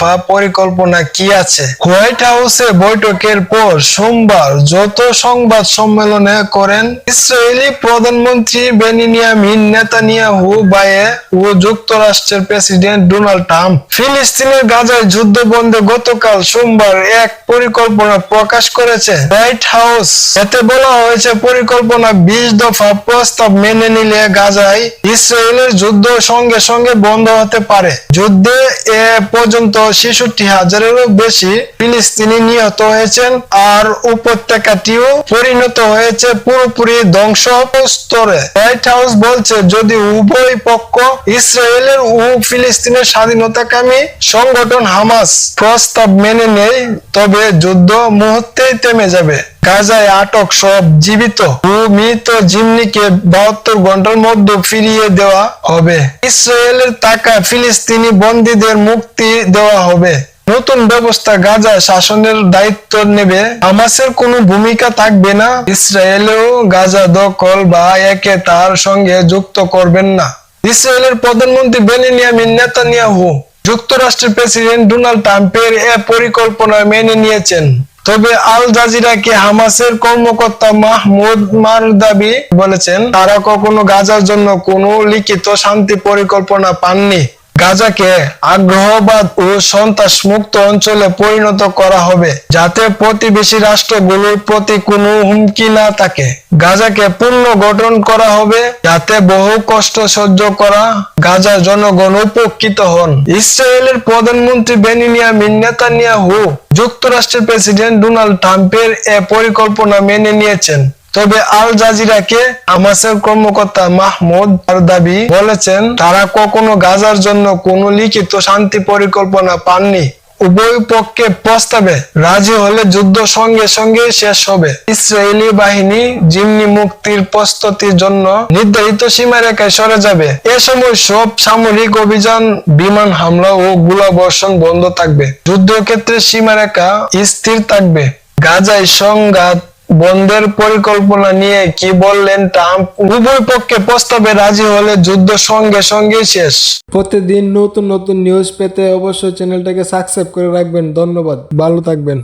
দফা পরিকল্পনা কি আছে? হোয়াইট হাউসে বৈঠকের পর সোমবার যত সংবাদ সম্মেলনে করেন ইসরায়েলি প্রধানমন্ত্রী বেনিয়ামিন নেতানিয়াহু বায়ে ও যুক্তরাষ্ট্রের প্রেসিডেন্ট ডোনাল্ড ট্রাম্প। ফিলিস্তিনের গাজায় যুদ্ধ বন্ধে গতকাল সোমবার এক পরিকল্পনা প্রকাশ করেছে হোয়াইট হাউস এতে বলা হয়েছে, পরিকল্পনা বিশ দফা প্রস্তাব মেনে নিলে গাজায় ইসরায়েলের যুদ্ধ সঙ্গে সঙ্গে বন্ধ হতে পারে। যুদ্ধে এ পর্যন্ত ছেষট্টি হাজারেরও বেশি ফিলিস্তিনি নিহত হয়েছেন আর উপত্যকাটিও পরিণত হয়েছে পুরোপুরি ধ্বংস স্তরে হোয়াইট হাউস বলছে যদি উভয় পক্ষ ইসরায়েলের ও ফিলিস্তিনের স্বাধীনতাকামী সংগঠন হামাস প্রস্তাব মেনে নেয়, তবে যুদ্ধ মুহূর্তেই থেমে যাবে। গাজায় আটক সব জীবিত। ও মৃত জিম্নিকে বাহাত্তর ঘণ্টার মধ্যে ফিরিয়ে দেওয়া হবে। ইসরায়েলের টাকা ফিলিস্তিনি বন্দীদের মুক্তি দেওয়া হবে। নতুন ব্যবস্থা গাজা শাসনের দায়িত্ব নেবে। হামাসের কোনো ভূমিকা থাকবে না। ইসরায়েলেও গাজা দখল বা একে তার সঙ্গে যুক্ত করবেন না। ইসরায়েলের প্রধানমন্ত্রী বেনিয়ামিন নেতানিয়াহু যুক্তরাষ্ট্রের প্রেসিডেন্ট ডোনাল্ড ট্রাম্পের এ পরিকল্পনা মেনে নিয়েছেন। তবে আল জাজিরাকে হামাসের কর্মকর্তা মাহমুদ মারদাবি বলেছেন, তারা কখনো গাজার জন্য কোনো লিখিত শান্তি পরিকল্পনা পাননি। গাজাকে আগ্রহবাদ ও সন্ত্রাস মুক্ত অঞ্চলে পরিণত করা হবে, যাতে প্রতিবেশী রাষ্ট্রগুলোর প্রতি কোনো হুমকি না থাকে। গাজাকে পূর্ণ গঠন করা হবে, যাতে বহু কষ্ট সহ্য করা গাজার জনগণ উপকৃত হন। ইসরায়েলের প্রধানমন্ত্রী বেনিয়ামিন নেতানিয়াহু যুক্তরাষ্ট্রের প্রেসিডেন্ট ডোনাল্ড ট্রাম্পের এ পরিকল্পনা মেনে নিয়েছেন। তবে আল জাজিরাকে হামাসের কর্মকর্তা মাহমুদ দাবি বলেছেন, তারা কখনো গাজার জন্য কোনো লিখিত শান্তি পরিকল্পনা পাননি। উভয় পক্ষে প্রস্তাবে রাজি হলে যুদ্ধ সঙ্গে সঙ্গে শেষ হবে। ইসরায়েলি বাহিনী জিম্নি মুক্তির প্রস্তুতির জন্য নির্ধারিত সীমারেখায় সরে যাবে। এ সময় সব সামরিক অভিযান, বিমান হামলা ও গোলাবর্ষণ বন্ধ থাকবে। যুদ্ধক্ষেত্রে সীমারেখা স্থির থাকবে। গাজায় সংঘাত বন্ধের পরিকল্পনা নিয়ে কি বললেন ট্রাম্প? উভয় পক্ষে প্রস্তাবে রাজি হলে যুদ্ধ সঙ্গে সঙ্গে শেষ। প্রতিদিন নতুন নতুন নিউজ পেতে অবশ্যই চ্যানেলটাকে সাবস্ক্রাইব করে রাখবেন। ধন্যবাদ। ভালো থাকবেন।